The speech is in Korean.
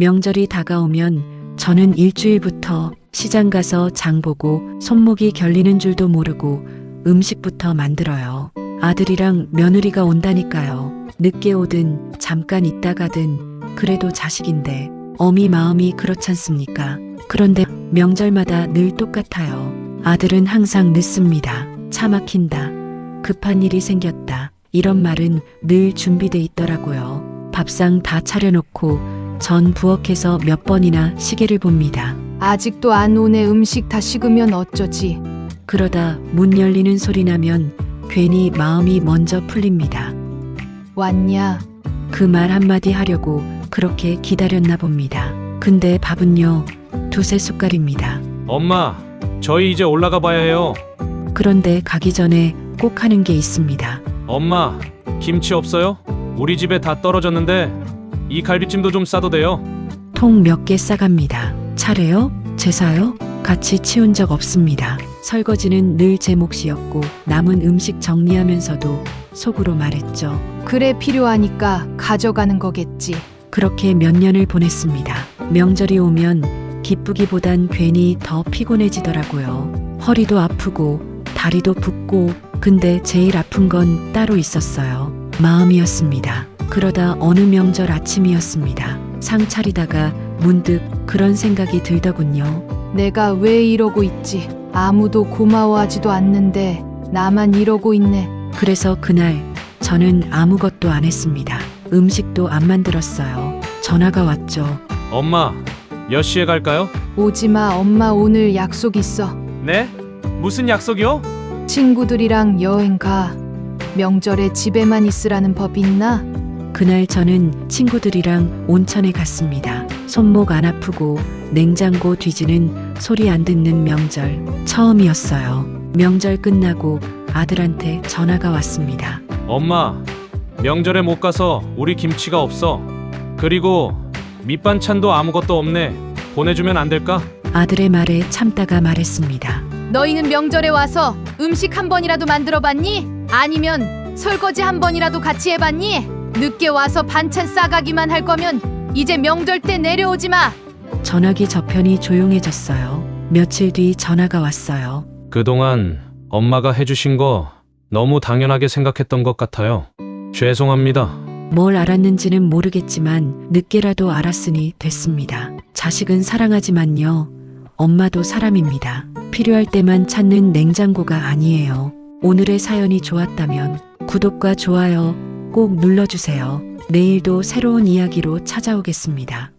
명절이 다가오면 저는 일주일부터 시장 가서 장 보고 손목이 결리는 줄도 모르고 음식부터 만들어요. 아들이랑 며느리가 온다니까요. 늦게 오든 잠깐 있다 가든 그래도 자식인데 어미 마음이 그렇잖습니까? 그런데 명절마다 늘 똑같아요. 아들은 항상 늦습니다. 차 막힌다. 급한 일이 생겼다. 이런 말은 늘 준비돼 있더라고요. 밥상 다 차려놓고 전 부엌에서 몇 번이나 시계를 봅니다. 아직도 안 오네 음식 다 식으면 어쩌지? 그러다 문 열리는 소리 나면 괜히 마음이 먼저 풀립니다. 왔냐? 그 말 한마디 하려고 그렇게 기다렸나 봅니다. 근데 밥은요, 두세 숟갈입니다. 엄마, 저희 이제 올라가 봐야 해요. 그런데 가기 전에 꼭 하는 게 있습니다. 엄마, 김치 없어요? 우리 집에 다 떨어졌는데 이 갈비찜도 좀 싸도 돼요? 통 몇 개 싸갑니다. 차례요? 제사요? 같이 치운 적 없습니다. 설거지는 늘 제 몫이었고 남은 음식 정리하면서도 속으로 말했죠. 그래 필요하니까 가져가는 거겠지. 그렇게 몇 년을 보냈습니다. 명절이 오면 기쁘기보단 괜히 더 피곤해지더라고요. 허리도 아프고 다리도 붓고 근데 제일 아픈 건 따로 있었어요. 마음이었습니다. 그러다 어느 명절 아침이었습니다. 상 차리다가 문득 그런 생각이 들더군요. 내가 왜 이러고 있지? 아무도 고마워하지도 않는데 나만 이러고 있네. 그래서 그날 저는 아무것도 안 했습니다. 음식도 안 만들었어요. 전화가 왔죠. 엄마, 몇 시에 갈까요? 오지마 엄마 오늘 약속 있어. 네? 무슨 약속이요? 친구들이랑 여행 가. 명절에 집에만 있으라는 법 있나? 그날 저는 친구들이랑 온천에 갔습니다. 손목 안 아프고 냉장고 뒤지는 소리 안 듣는 명절 처음이었어요. 명절 끝나고 아들한테 전화가 왔습니다. 엄마, 명절에 못 가서 우리 김치가 없어. 그리고 밑반찬도 아무것도 없네. 보내주면 안 될까? 아들의 말에 참다가 말했습니다. 너희는 명절에 와서 음식 한 번이라도 만들어 봤니? 아니면 설거지 한 번이라도 같이 해봤니? 늦게 와서 반찬 싸가기만 할 거면 이제 명절 때 내려오지 마. 전화기 저편이 조용해졌어요. 며칠 뒤 전화가 왔어요. 그동안 엄마가 해주신 거 너무 당연하게 생각했던 것 같아요. 죄송합니다. 뭘 알았는지는 모르겠지만 늦게라도 알았으니 됐습니다. 자식은 사랑하지만요. 엄마도 사람입니다. 필요할 때만 찾는 냉장고가 아니에요. 오늘의 사연이 좋았다면 구독과 좋아요 꼭 눌러주세요. 내일도 새로운 이야기로 찾아오겠습니다.